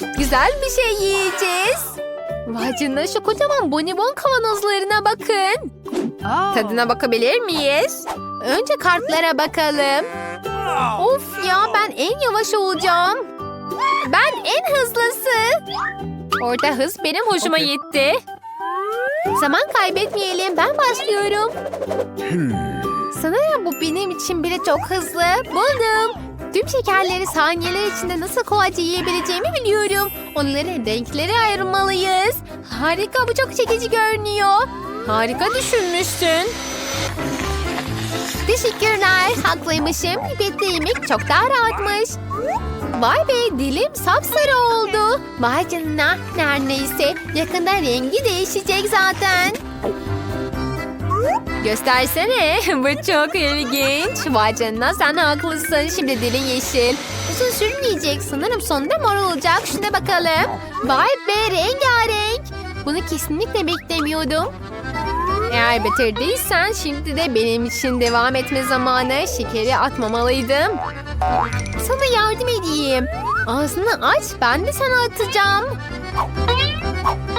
Güzel bir şey yiyeceğiz. Vay canına şu kocaman bonibon kavanozlarına bakın. Tadına bakabilir miyiz? Önce kartlara bakalım. Of ya ben en yavaş olacağım. Ben en hızlısı. Orada hız benim hoşuma gitti. Zaman kaybetmeyelim. Ben başlıyorum. Sanırım bu benim için bile çok hızlı. Buldum. Tüm şekerleri saniyeler içinde nasıl kolayca yiyebileceğimi biliyorum. Onların renkleri ayırmalıyız. Harika bu çok çekici görünüyor. Harika düşünmüşsün. Teşekkürler. Haklıymışım. Pipetle yemek çok daha rahatmış. Vay be dilim sapsarı oldu. Vay canına. Neredeyse yakında rengi değişecek zaten. Göstersene. Bu çok ilginç. Vay canına sen haklısın. Şimdi dilin yeşil. Uzun sürmeyecek. Sanırım sonunda mor olacak. Şuna bakalım. Vay be rengarenk. Bunu kesinlikle beklemiyordum. Eğer bitirdiysen şimdi de benim için devam etme zamanı. Şekeri atmamalıydım. Sana yardım edeyim. Ağzını aç ben de sana atacağım.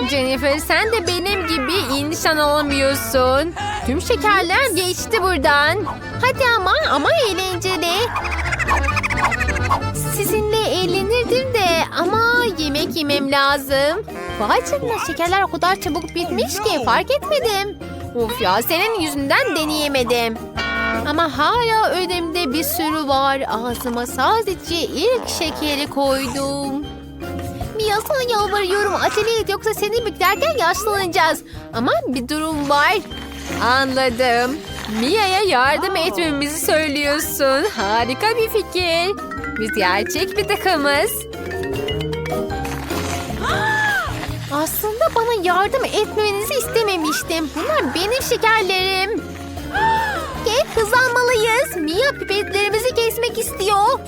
Jennifer sen de benim gibi iyi nişan alamıyorsun. Tüm şekerler geçti buradan. Hadi ama ama eğlenceli. Sizinle eğlenirdim de ama yemek yemem lazım. Vay canına şekerler o kadar çabuk bitmiş ki fark etmedim. Of ya senin yüzünden deneyemedim. Ama hala önümde bir sürü var. Ağzıma sadece ilk şekeri koydum. Mia sana yalvarıyorum acele et yoksa seni beklerken yaşlanacağız. Ama bir durum var. Anladım. Mia'ya yardım etmemizi söylüyorsun. Harika bir fikir. Biz gerçek bir takımız. Aslında bana yardım etmenizi istememiştim. Bunlar benim şekerlerim. Gel hızlanmalıyız. Mia pipetlerimizi kesmek istiyor.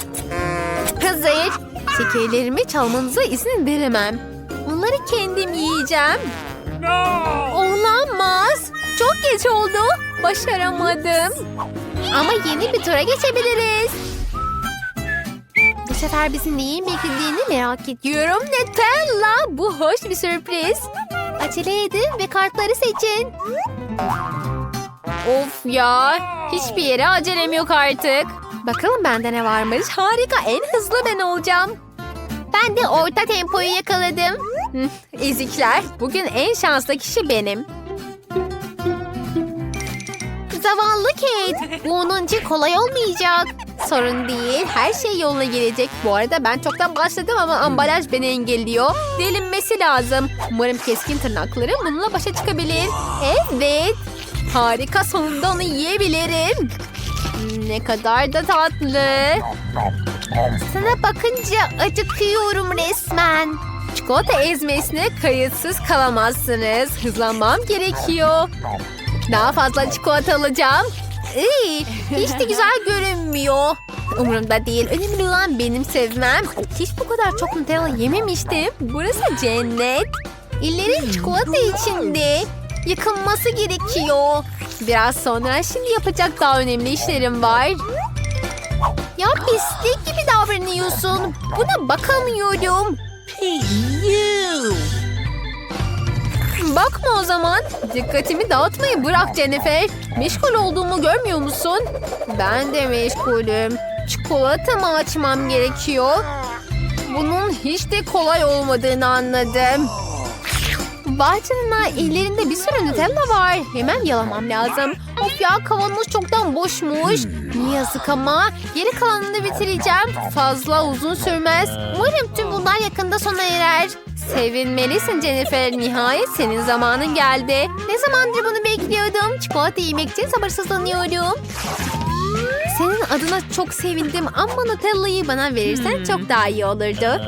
Hazır. Şekerlerimi çalmanıza izin veremem. Onları kendim yiyeceğim. Olamaz. Çok geç oldu. Başaramadım. Ama yeni bir tura geçebiliriz. Bu sefer bizi neyin beklediğini merak ediyorum. Nutella. Bu hoş bir sürpriz. Acele edin ve kartları seçin. Of ya. Hiçbir yere acelem yok artık. Bakalım bende ne varmış. Harika en hızlı ben olacağım. Ben de orta tempoyu yakaladım. Ezikler. Bugün en şanslı kişi benim. Zavallı Kate. Bu onun için kolay olmayacak. Sorun değil. Her şey yoluna girecek. Bu arada ben çoktan başladım ama ambalaj beni engelliyor. Delinmesi lazım. Umarım keskin tırnaklarım bununla başa çıkabilir. Evet. Harika sonunda onu yiyebilirim. Ne kadar da tatlı. Sana bakınca acıkıyorum resmen. Çikolata ezmesine kayıtsız kalamazsınız. Hızlanmam gerekiyor. Daha fazla çikolata alacağım. Iy, hiç de güzel görünmüyor. Umurumda değil. Önemli olan benim sevmem. Hiç bu kadar çok Nutella yememiştim. Burası cennet. İllerim çikolata içinde. Yıkılması gerekiyor. Biraz sonra şimdi yapacak daha önemli işlerim var. Ya pislik gibi davranıyorsun. Buna bakamıyorum. Bakma o zaman. Dikkatimi dağıtmayı bırak Jennifer. Meşgul olduğumu görmüyor musun? Ben de meşgulüm. Çikolatamı açmam gerekiyor. Bunun hiç de kolay olmadığını anladım. Canına ellerinde bir sürü Nutella var. Hemen yalamam lazım. Of ya kavanoz çoktan boşmuş. Ne yazık ama geri kalanını bitireceğim. Fazla uzun sürmez. Umarım tüm bunlar yakında sona erer. Sevinmelisin Jennifer. Nihayet senin zamanın geldi. Ne zamandır bunu bekliyordum. Çikolata yemek için sabırsızlanıyorum. Senin adına çok sevindim ama Nutella'yı bana verirsen çok daha iyi olurdu.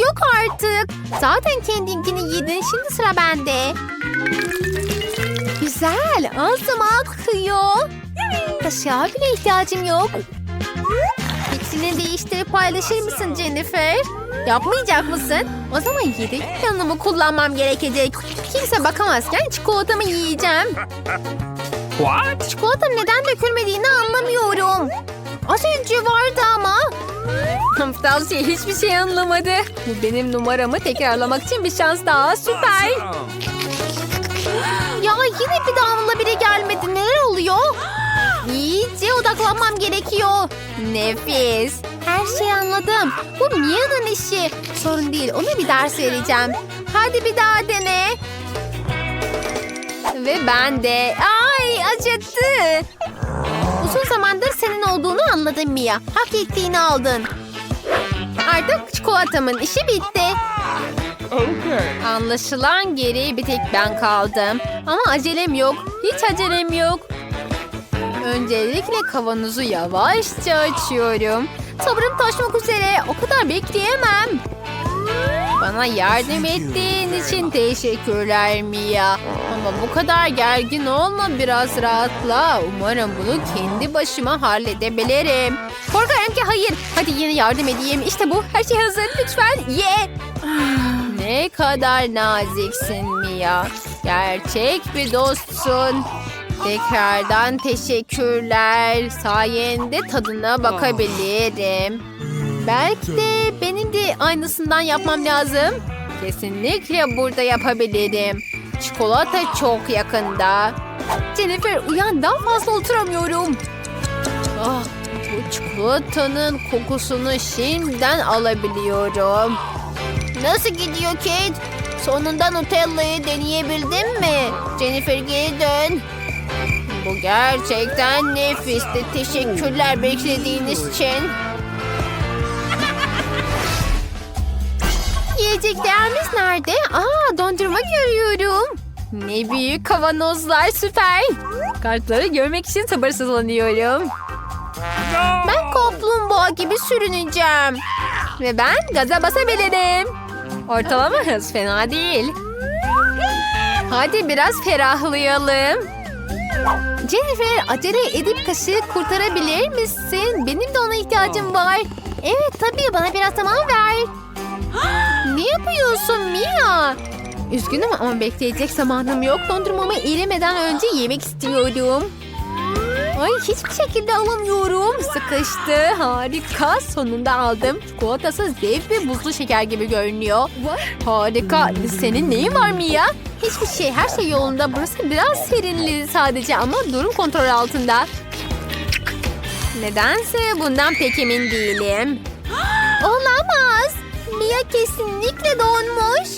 Yok artık. Zaten kendinkini yedin. Şimdi sıra bende. Güzel. Ağzıma akıyor. Kaşığa bile ihtiyacım yok. Fikrini değiştirip paylaşır mısın Jennifer? Yapmayacak mısın? O zaman yedek planımı kullanmam gerekecek. Kimse bakamazken çikolatamı yiyeceğim. Çikolata neden dökülmediğini anlamıyorum. Az önce vardı ama. Aptal şey hiçbir şey anlamadı. Bu benim numaramı tekrarlamak için bir şans daha. Süper. Ya yine bir damla biri gelmedi. Neler oluyor? İyice odaklanmam gerekiyor. Nefis. Her şeyi anladım. Bu Mia'nın işi. Sorun değil. Ona bir ders vereceğim. Hadi bir daha dene. Ve ben de. Ay acıttı. Uzun zamandır senin olduğunu anladım Mia. Hak ettiğini aldın. Artık çikolatamın işi bitti. Okay. Anlaşılan geriye bir tek ben kaldım. Ama acelem yok. Hiç acelem yok. Öncelikle kavanozu yavaşça açıyorum. Sabrım taşmak üzere. O kadar bekleyemem. Bana yardım ettiğin için teşekkürler Mia. Ama bu kadar gergin olma biraz rahatla. Umarım bunu kendi başıma halledebilirim. Korkarım ki hayır. Hadi yine yardım edeyim. İşte bu. Her şey hazır. Lütfen ye. Ne kadar naziksin Mia. Gerçek bir dostsun. Tekrardan teşekkürler. Sayende tadına bakabilirim. Belki de benim de aynısından yapmam lazım. Kesinlikle burada yapabilirim. Çikolata çok yakında. Jennifer uyan daha fazla oturamıyorum. Ah, bu çikolatanın kokusunu şimdiden alabiliyorum. Nasıl gidiyor Kate? Sonunda Nutella'yı deneyebildin mi? Jennifer geri dön. Bu gerçekten nefisti. Teşekkürler beklediğiniz için. Yiyeceklerimiz nerede? Aa dondurma görüyorum. Ne büyük kavanozlar süper. Kartları görmek için sabırsızlanıyorum. Ben kaplumbağa gibi sürüneceğim. Ve ben gaza basabilirim. Ortalama hız fena değil. Hadi biraz ferahlayalım. Jennifer acele edip kaşığı kurtarabilir misin? Benim de ona ihtiyacım var. Evet tabii bana biraz zaman ver. Ne yapıyorsun Mia? Üzgünüm ama bekleyecek zamanım yok. Dondurmamı erimeden önce yemek istiyorum. Ay hiçbir şekilde alamıyorum. Sıkıştı. Harika. Sonunda aldım. Çikolatası dev ve buzlu şeker gibi görünüyor. Harika. Senin neyin var Mia? Hiçbir şey. Her şey yolunda. Burası biraz serinledi sadece ama durum kontrol altında. Nedense bundan pek emin değilim. Olamaz. Mia kesinlikle donmuş.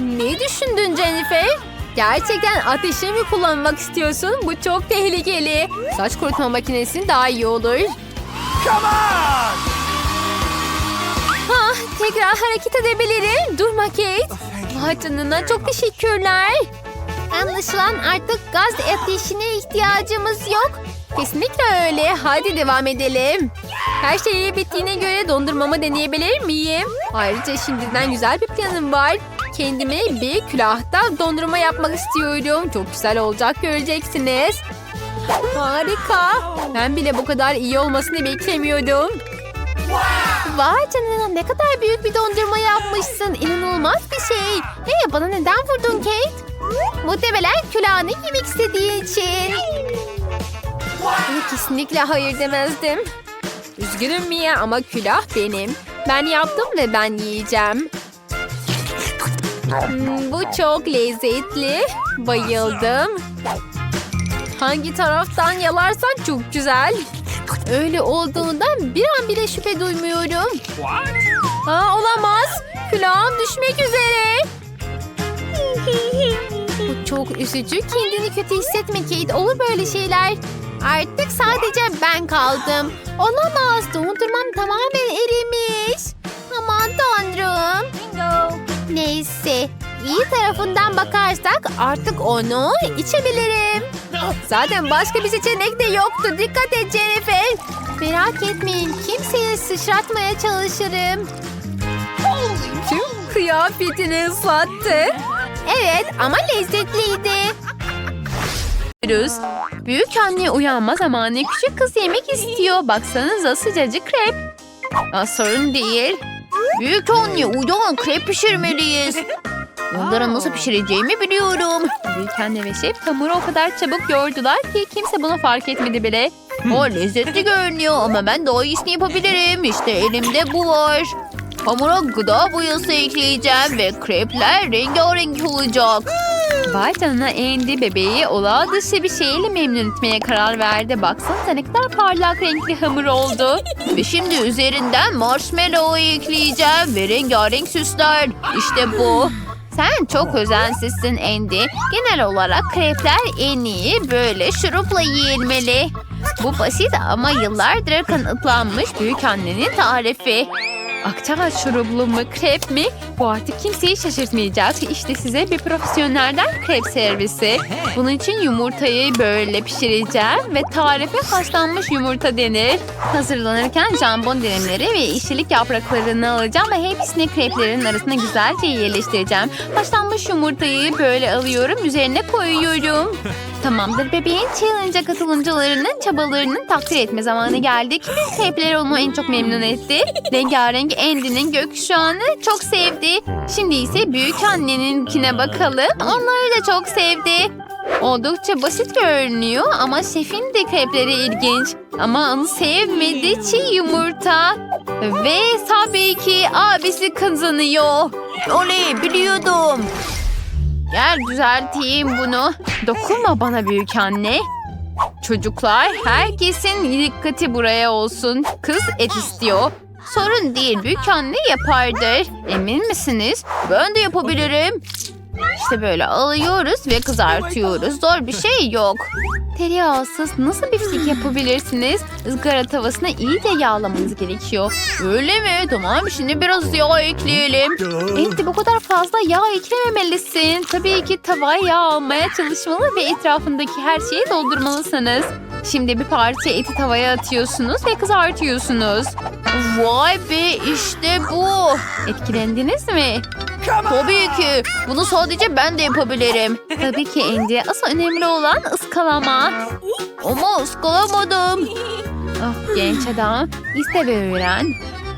Ne düşündün Jennifer? Gerçekten ateşi mi kullanmak istiyorsun? Bu çok tehlikeli. Saç kurutma makinesi daha iyi olur. Come on! Ah, tekrar hareket edebilirim. Durma Kate. Vay canına çok teşekkürler. Anlaşılan artık gaz ateşine ihtiyacımız yok. Kesinlikle öyle. Hadi devam edelim. Her şey bittiğine göre dondurmamı deneyebilir miyim? Ayrıca şimdiden güzel bir planım var. Kendime bir külahta dondurma yapmak istiyorum. Çok güzel olacak göreceksiniz. Harika. Ben bile bu kadar iyi olmasını beklemiyordum. Vay canına ne kadar büyük bir dondurma yapmışsın. İnanılmaz bir şey. Hey bana neden vurdun Kate? Muhtemelen külahını yemek istediği için. Buna kesinlikle hayır demezdim. Üzgünüm Mia ama külah benim. Ben yaptım ve ben yiyeceğim. Hmm, bu çok lezzetli. Bayıldım. Hangi taraftan yalarsan çok güzel. Öyle olduğundan bir an bile şüphe duymuyorum. Aa, olamaz. Külahım düşmek üzere. Bu çok üzücü. Kendini kötü hissetme Kate. Olur böyle şeyler. Artık sadece ben kaldım. Olamaz. Dondurmam tamamen erimiş. Aman tanrım. Neyse. İyi tarafından bakarsak artık onu içebilirim. Zaten başka bir seçenek de yoktu. Dikkat et Jennifer. Merak etmeyin. Kimseye sıçratmaya çalışırım. Tüm kıyafetini ıslattı. Evet ama lezzetliydi. Büyük anne uyanma zamanı küçük kız yemek istiyor. Baksanıza sıcacık krep. Aa, sorun değil. Büyük anne uyan krep pişirmeliyiz. Onları nasıl pişireceğimi biliyorum. Büyük anne ve şef hamuru o kadar çabuk yoğurdular ki kimse bunu fark etmedi bile. O lezzetli görünüyor ama ben daha iyisini yapabilirim. İşte elimde bu var. Hamura gıda boyası ekleyeceğim ve krepler rengarenk olacak. Vay canına bebeği olağan dışı bir şeyle memnun etmeye karar verdi. Baksanıza ne kadar parlak renkli hamur oldu. Ve şimdi üzerinden marshmallow ekleyeceğim ve rengarenk süsler. İşte bu. Sen çok özensizsin Andy. Genel olarak krepler en iyi böyle şurupla yiyilmeli. Bu basit ama yıllardır kanıtlanmış büyük annenin tarifi. Akçabat şurublu mu krep mi? Bu artık kimseyi şaşırtmayacak. İşte size bir profesyonelden krep servisi. Bunun için yumurtayı böyle pişireceğim ve tarife haşlanmış yumurta denir. Hazırlanırken jambon dilimleri ve işçilik yapraklarını alacağım ve hepsini kreplerin arasına güzelce yerleştireceğim. Haşlanmış yumurtayı böyle alıyorum, üzerine koyuyorum. Tamamdır bebeğin challenge'a katılımcılarının çabalarının takdir etme zamanı geldi. Kimin krepleri onu en çok memnun etti? Rengarenk Andy'nin gökkuşağını çok sevdi. Şimdi ise büyük anneninkine bakalım. Onları da çok sevdi. Oldukça basit görünüyor ama şefin de krepleri ilginç. Ama onu sevmedi çiğ yumurta. Ve tabii ki abisi kazanıyor. Oley biliyordum. Gel düzelteyim bunu. Dokunma bana büyük anne. Çocuklar herkesin dikkati buraya olsun. Kız et istiyor. Sorun değil büyük anne yapardır. Emin misiniz? Ben de yapabilirim. İşte böyle alıyoruz ve kızartıyoruz. Zor bir şey yok. Tereyağsız nasıl biftek yapabilirsiniz? Izgara tavasına iyice yağlamanız gerekiyor. Öyle mi? Tamam şimdi biraz yağ ekleyelim. Eti bu kadar fazla yağ eklememelisin. Tabii ki tavaya yağ almaya çalışmalı ve etrafındaki her şeyi doldurmalısınız. Şimdi bir parça eti tavaya atıyorsunuz ve kızartıyorsunuz. Vay be işte bu. Etkilendiniz mi? Tabii ki. Bunu sadece ben de yapabilirim. Tabii ki Andy. Asıl önemli olan ıskalama. Ama ıskalamadım. Ah genç adam. İste ve öğren.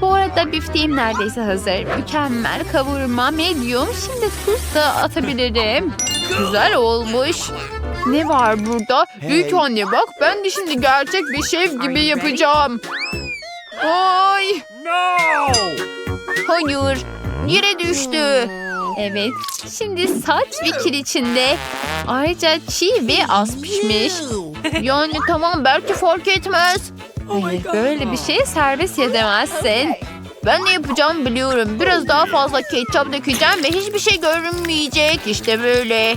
Bu arada bifteğim neredeyse hazır. Mükemmel kavurma medium. Şimdi tuz da atabilirim. Güzel olmuş. Ne var burada? Büyük anne bak ben de şimdi gerçek bir şef gibi yapacağım. Ay No! hayır yere düştü. Evet. Şimdi saç ve kil içinde. Ayrıca çiğ ve az pişmiş. Yani tamam belki fark etmez. Hayır, böyle bir şey serbest edemezsin. Ben ne yapacağım biliyorum. Biraz daha fazla ketçap dökeceğim ve hiçbir şey görünmeyecek. İşte böyle.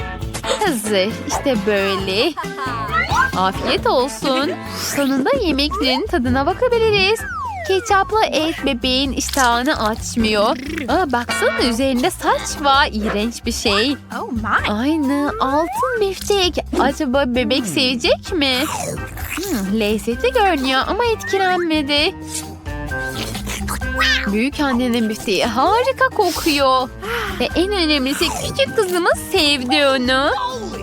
Hazır. İşte böyle. Afiyet olsun. Sonunda yemeklerin tadına bakabiliriz. Ketçaplı et bebeğin iştahını açmıyor. Aa, baksana üzerinde saç var. İğrenç bir şey. Aynı altın biftek. Acaba bebek sevecek mi? Hmm, lezzetli görünüyor ama etkilenmedi. Büyük annenin bifteği harika kokuyor. Ve en önemlisi küçük kızımız sevdi onu.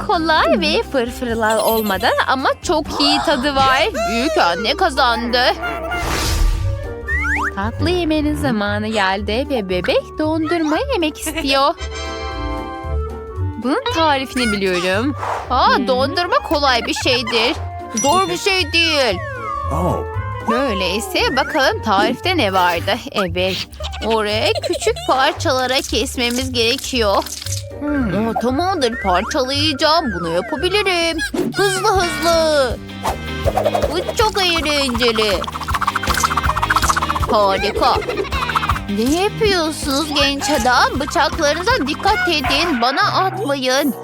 Kolay ve fırfırlar olmadan ama çok iyi tadı var. Büyük anne kazandı. Tatlı yemenin zamanı geldi ve bebek dondurma yemek istiyor. Bunun tarifini biliyorum. Aa, dondurma kolay bir şeydir. Zor bir şey değil. Oh. Öyleyse bakalım tarifte ne vardı? Evet. Oraya küçük parçalara kesmemiz gerekiyor. Hmm. Tamamdır parçalayacağım. Bunu yapabilirim. Hızlı hızlı. Bu çok eğlenceli. Harika. Ne yapıyorsunuz genç adam? Bıçaklarınıza dikkat edin. Bana atmayın.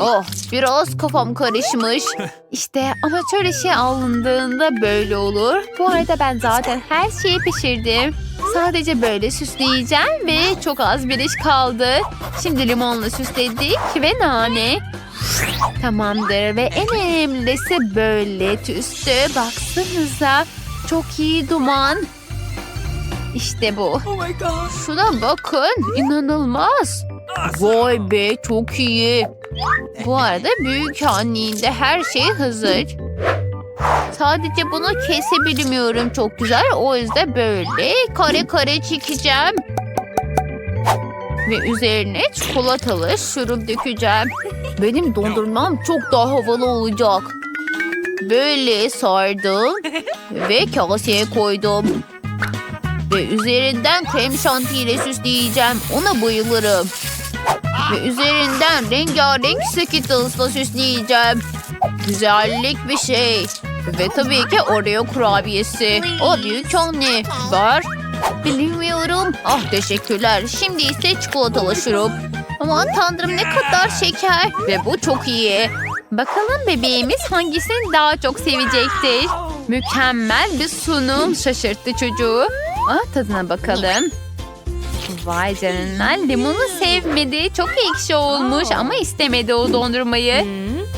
Oh biraz kafam karışmış. İşte amatör işe alındığında böyle olur. Bu arada ben zaten her şeyi pişirdim. Sadece böyle süsleyeceğim ve çok az bir iş kaldı. Şimdi limonla süsledik ve nane. Tamamdır ve en önemlisi böyle tüstü. Baksanıza çok iyi duman. İşte bu. Şuna bakın inanılmaz. Vay be çok iyi. Bu arada büyük anninde her şey hazır. Sadece bunu kesebilmiyorum çok güzel. O yüzden böyle kare kare çekeceğim. Ve üzerine çikolatalı şurup dökeceğim. Benim dondurmam çok daha havalı olacak. Böyle sardım ve kaseye koydum. Ve üzerinden krem şanti ile süsleyeceğim. Ona bayılırım. Ve üzerinden rengarenk Skittles'la süsleyeceğim. Güzellik bir şey. Ve tabii ki Oreo kurabiyesi. O büyük anne. Var. Bilmiyorum. Ah teşekkürler. Şimdi ise çikolatalı şurup. Aman tanrım ne kadar şeker. Ve bu çok iyi. Bakalım bebeğimiz hangisini daha çok sevecektir. Mükemmel bir sunum şaşırttı çocuğu. Ah tadına bakalım. Vay canına limonu sevmedi. Çok ekşi olmuş ama istemedi o dondurmayı.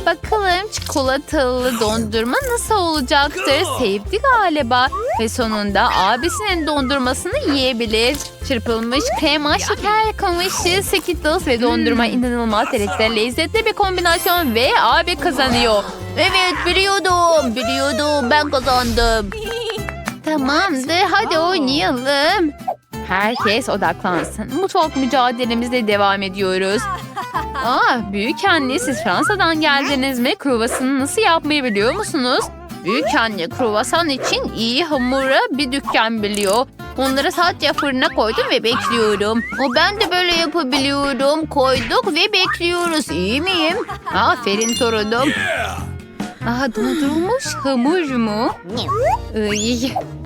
Bakalım çikolatalı dondurma nasıl olacaktır? Sevdi galiba. Ve sonunda abisinin dondurmasını yiyebilir. Çırpılmış krema, şeker kamışı, Skittles ve dondurma inanılmaz derecede lezzetli bir kombinasyon ve abi kazanıyor. Evet biliyordum. Biliyordum ben kazandım. Tamamdır hadi oynayalım. Herkes odaklansın. Mutfak mücadelemizle devam ediyoruz. Aa, büyük anne siz Fransa'dan geldiniz mi? Kruvasanı nasıl yapmayı biliyor musunuz? Büyük anne kruvasan için iyi hamura bir dükkan biliyor. Onları sadece fırına koydum ve bekliyorum. O ben de böyle yapabiliyorum. Koyduk ve bekliyoruz. İyi miyim? Aferin torunum. Aha dondurulmuş hamur mu? Iy,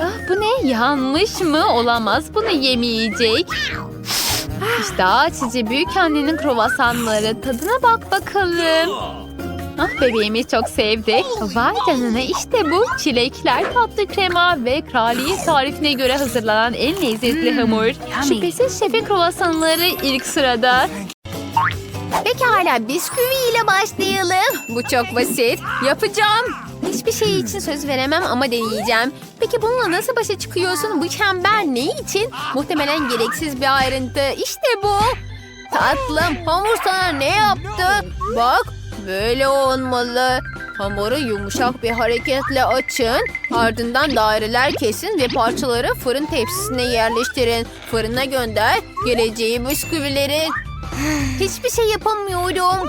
Ah, bu ne? Yanmış mı? Olamaz. Bunu yemeyecek. İşte açıcı büyük annenin kruvasanları. Tadına bak bakalım. Ah bebeğimi çok sevdi. Vay canına işte bu. Çilekler, tatlı krema ve kraliyet tarifine göre hazırlanan en lezzetli hamur. Şüphesiz şefin kruvasanları ilk sırada. Pekala bisküvi ile başlayalım. Bu çok basit. Yapacağım. Hiçbir şey için söz veremem ama deneyeceğim. Peki bununla nasıl başa çıkıyorsun? Bu çember ne için? Muhtemelen gereksiz bir ayrıntı. İşte bu. Tatlım hamur sana ne yaptı? Bak böyle olmalı. Hamuru yumuşak bir hareketle açın. Ardından daireler kesin ve parçaları fırın tepsisine yerleştirin. Fırına gönder. Geleceği bisküvilerin. Hiçbir şey yapamıyorum.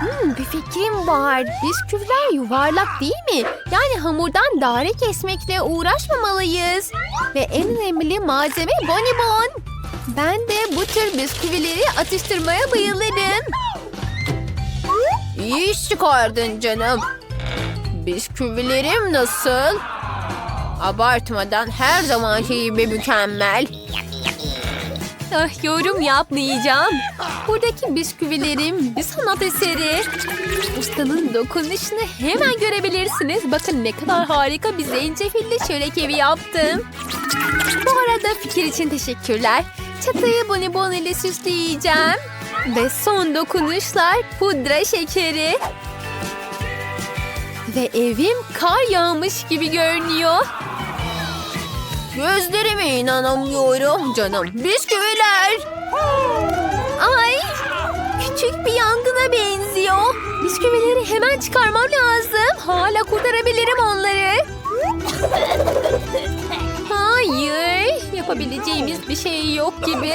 Hmm, bir fikrim var. Bisküviler yuvarlak değil mi? Yani hamurdan daire kesmekle uğraşmamalıyız. Ve en önemli malzeme bonibon. Ben de bu tür bisküvileri atıştırmaya bayılırım. İyi iş çıkardın canım. Bisküvilerim nasıl? Abartmadan her zamanki gibi mükemmel. Ah, yorum yapmayacağım. Buradaki bisküvilerim bir sanat eseri. Ustanın dokunuşunu hemen görebilirsiniz. Bakın ne kadar harika bir zencefilli çörek evi yaptım. Bu arada fikir için teşekkürler. Çatıyı bonibon ile süsleyeceğim. Ve son dokunuşlar pudra şekeri. Ve evim kar yağmış gibi görünüyor. Gözlerime inanamıyorum canım. Bisküviler. Ay küçük bir yangına benziyor. Bisküvileri hemen çıkarmam lazım. Hala kurtarabilirim onları. Hayır. Yapabileceğimiz bir şey yok gibi.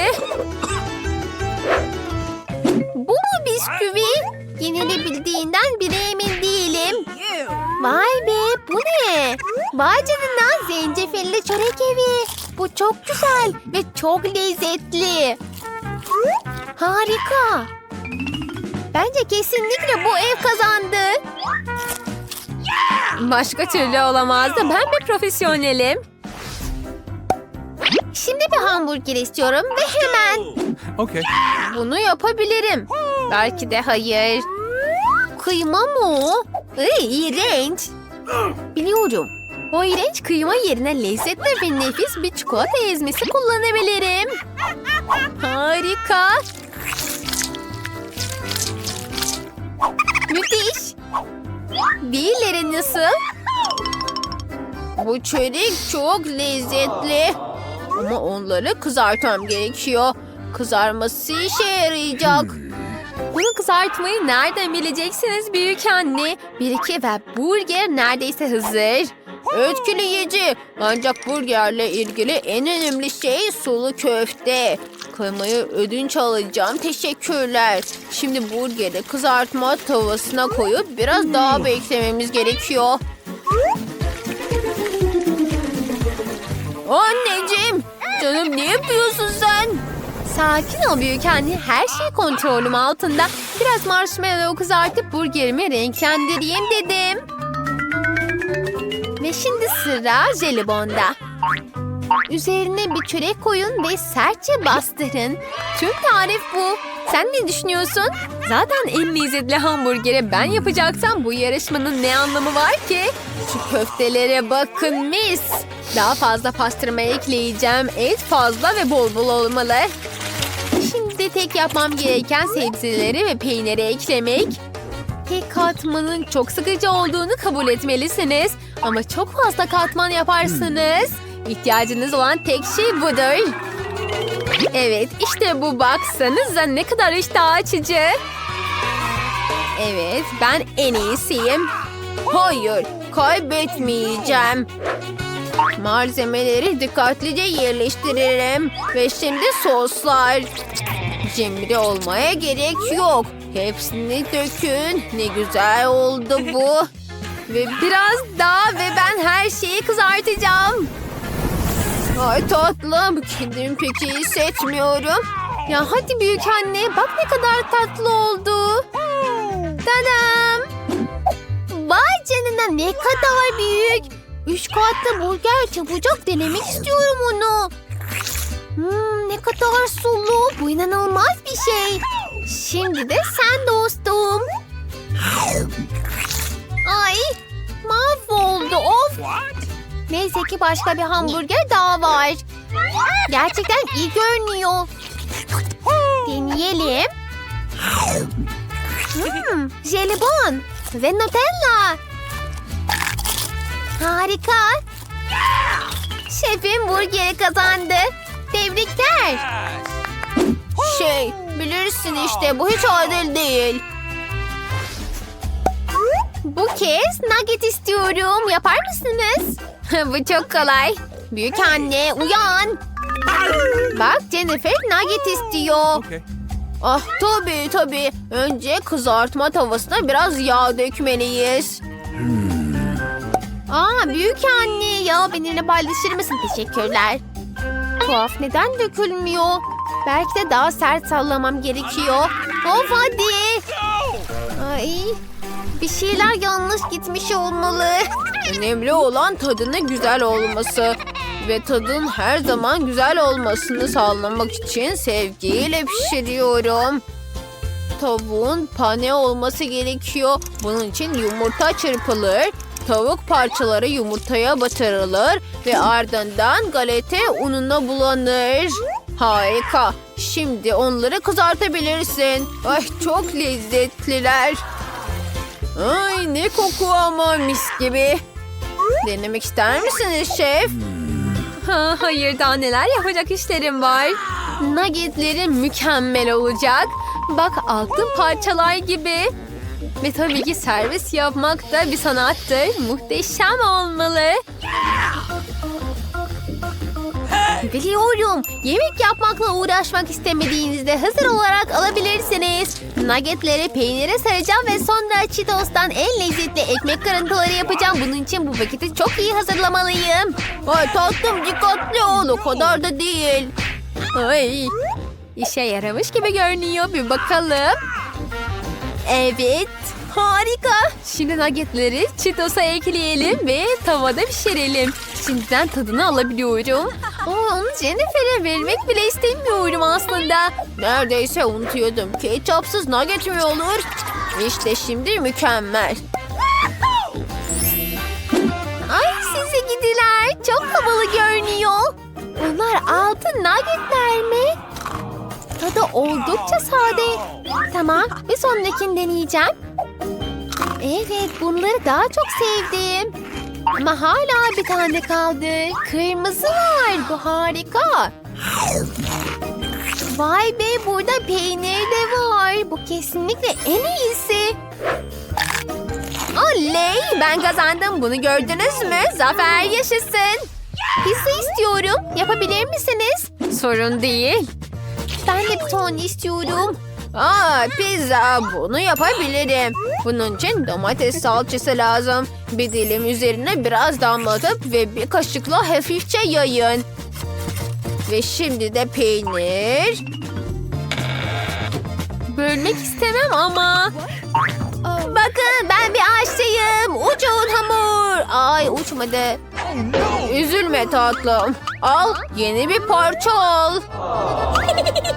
Bu mu bisküvi? Yenilebildiğinden bile emin değilim. Vay be bu ne? Vay canına zencefilli çörek evi. Bu çok güzel ve çok lezzetli. Harika. Bence kesinlikle bu ev kazandı. Başka türlü olamazdı. Ben bir profesyonelim. Şimdi bir hamburger istiyorum ve hemen. Okay. Bunu yapabilirim. Belki de hayır. Kıyma mı? Iy, iğrenç. Biliyorum. O iğrenç kıyma yerine lezzetli ve nefis bir çikolata ezmesi kullanabilirim. Harika. Müthiş. Diğerleri nasıl? Bu çörek çok lezzetli. Ama onları kızartmam gerekiyor. Kızarması işe yarayacak. Bunu kızartmayı nereden bileceksiniz büyük anne? Bir iki ve burger neredeyse hazır. Etkileyici. Ancak burgerle ilgili en önemli şey sulu köfte. Kıymayı ödünç alacağım. Teşekkürler. Şimdi burgeri kızartma tavasına koyup biraz daha beklememiz gerekiyor. Anneciğim! Canım ne yapıyorsun sen? Sakin ol büyük anne. Her şey kontrolüm altında. Biraz marshmallow kızartıp burgerimi renklendireyim dedim. Şimdi sıra jelibonda. Üzerine bir çörek koyun ve sertçe bastırın. Tüm tarif bu. Sen ne düşünüyorsun? Zaten en lezzetli hamburgeri ben yapacaksam bu yarışmanın ne anlamı var ki? Şu köftelere bakın mis. Daha fazla pastırma ekleyeceğim. Et fazla ve bol bol olmalı. Şimdi tek yapmam gereken sebzeleri ve peyniri eklemek. Tek katmanın çok sıkıcı olduğunu kabul etmelisiniz. Ama çok fazla katman yaparsınız. İhtiyacınız olan tek şey budur. Evet işte bu baksanıza ne kadar iştah açıcı. Evet ben en iyisiyim. Hayır kaybetmeyeceğim. Malzemeleri dikkatlice yerleştiririm. Ve şimdi soslar. Cimri olmaya gerek yok. Hepsini dökün. Ne güzel oldu bu. Ve biraz daha ve ben her şeyi kızartacağım. Ay tatlım. Kendimi pek iyi hissetmiyorum. Ya hadi büyük anne bak ne kadar tatlı oldu. Tadam. Vay canına ne kadar büyük. Üç katlı burger çabucak denemek istiyorum onu. Hmm, ne kadar sulu. Bu inanılmaz bir şey. Şimdi de sen dostum. Ay mahvoldu of. Neyse ki başka bir hamburger daha var. Gerçekten iyi görünüyor. Deneyelim. Hmm, jelibon ve Nutella. Harika. Şefim burgeri kazandı. Tebrikler. Şey, bilirsin işte bu hiç adil değil. Bu kez nugget istiyorum. Yapar mısınız? bu çok kolay. Büyük anne uyan. Bak Jennifer nugget istiyor. Okay. Ah tabii tabii. Önce kızartma tavasına biraz yağ dökmeliyiz. Aa büyük anne ya benimle paylaşır mısın? Teşekkürler. Tuhaf neden dökülmüyor? Belki de daha sert sallamam gerekiyor. Of hadi. Ay bir şeyler yanlış gitmiş olmalı. Önemli olan tadının güzel olması. Ve tadın her zaman güzel olmasını sağlamak için sevgiyle pişiriyorum. Tavuğun pane olması gerekiyor. Bunun için yumurta çırpılır. Tavuk parçaları yumurtaya batırılır ve ardından galeta ununa bulanır. Harika. Şimdi onları kızartabilirsin. Ay çok lezzetliler. Ay ne koku ama mis gibi. Denemek ister misiniz şef? Ha, hayır daha neler yapacak işlerim var. Nuggetlerim mükemmel olacak. Bak altın parçalar gibi. Ve tabii ki servis yapmak da bir sanattır. Muhteşem olmalı. Biliyorum. Yemek yapmakla uğraşmak istemediğinizde hazır olarak alabilirsiniz. Nuggetleri peynire saracağım ve sonra Cheetos'tan en lezzetli ekmek kırıntıları yapacağım. Bunun için bu paketi çok iyi hazırlamalıyım. Ay tatlım dikkatli ol. O kadar da değil. Ay. İşe yaramış gibi görünüyor. Bir bakalım. Evet. Harika. Şimdi nuggetleri Cheetos'a ekleyelim ve tavada pişirelim. Şimdiden tadını alabiliyorum. Aa, onu Jennifer'e vermek bile istemiyorum aslında. Neredeyse unutuyordum. Ketçapsız nugget mi olur? İşte şimdi mükemmel. Ay size gidiler. Çok havalı görünüyor. Bunlar altın nuggetler mi? Tadı oldukça sade. Tamam, bir sonrakini deneyeceğim. Evet, bunları daha çok sevdim. Ama hala bir tane kaldı. Kırmızı var, bu harika. Vay be, burada peynir de var. Bu kesinlikle en iyisi. Oley, ben kazandım. Bunu gördünüz mü? Zafer yaşasın. Pizza istiyorum. Yapabilir misiniz? Sorun değil. Ben de bir tane istiyorum. Aa pizza bunu yapabilirim. Bunun için domates salçası lazım. Bir dilim üzerine biraz damlatıp ve bir kaşıkla hafifçe yayın. Ve şimdi de peynir. Bölmek istemem ama. Bakın ben bir aşçıyım. Uçun hamur. Ay uçmadı. Üzülme tatlım. Al yeni bir parça al.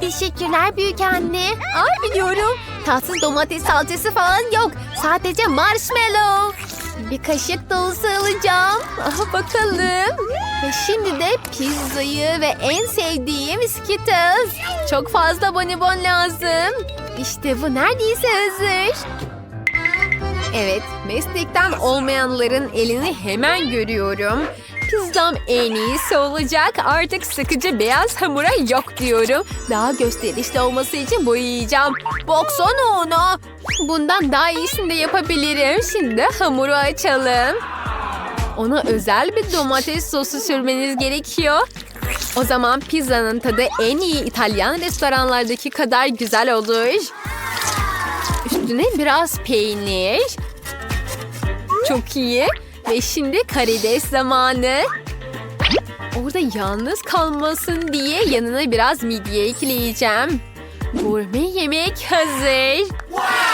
Teşekkürler büyük anne. Ay biliyorum. Tatsız domates salçası falan yok. Sadece marshmallow. Bir kaşık dolusu alacağım. Aha, bakalım. Ve şimdi de pizzayı ve en sevdiğim Skittles. Çok fazla bonibon lazım. İşte bu neredeyse hazır. Evet, meslekten olmayanların elini hemen görüyorum. Pizzam en iyisi olacak. Artık sıkıcı beyaz hamura yok diyorum. Daha gösterişli olması için boyayacağım. Baksana ona. Bundan daha iyisini de yapabilirim. Şimdi hamuru açalım. Ona özel bir domates sosu sürmeniz gerekiyor. O zaman pizzanın tadı en iyi İtalyan restoranlardaki kadar güzel olur. Üstüne biraz peynir. Çok iyi. Ve şimdi karides zamanı. Orada yalnız kalmasın diye yanına biraz midye ekleyeceğim. Gurme yemek hazır.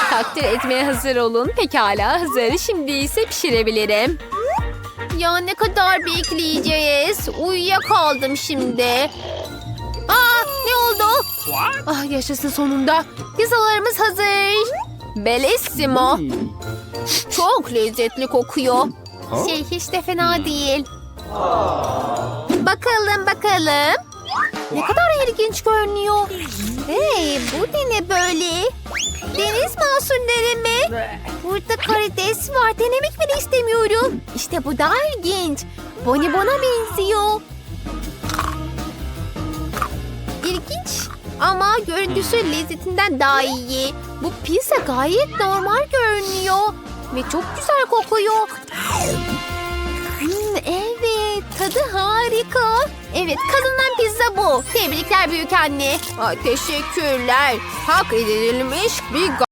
Takdir etmeye hazır olun. Pekala hazır. Şimdi ise pişirebilirim. Ya ne kadar bekleyeceğiz? Uyuyakaldım şimdi. Aa ne oldu? Ah yaşasın sonunda. Pizzalarımız hazır. Bellissimo. Çok lezzetli kokuyor. Şey hiç de fena değil. Bakalım bakalım. Ne kadar ilginç görünüyor. Hey bu da ne böyle? Deniz mahsulleri mi? Burada karides var. Denemek bile istemiyorum. İşte bu daha ilginç. Bonibon'a benziyor. Ama görüntüsü lezzetinden daha iyi. Bu pizza gayet normal görünüyor ve çok güzel kokuyor. Hmm, evet, tadı harika. Evet, kazanan pizza bu. Tebrikler büyük anne. Ay, teşekkürler. Hak edilmiş bir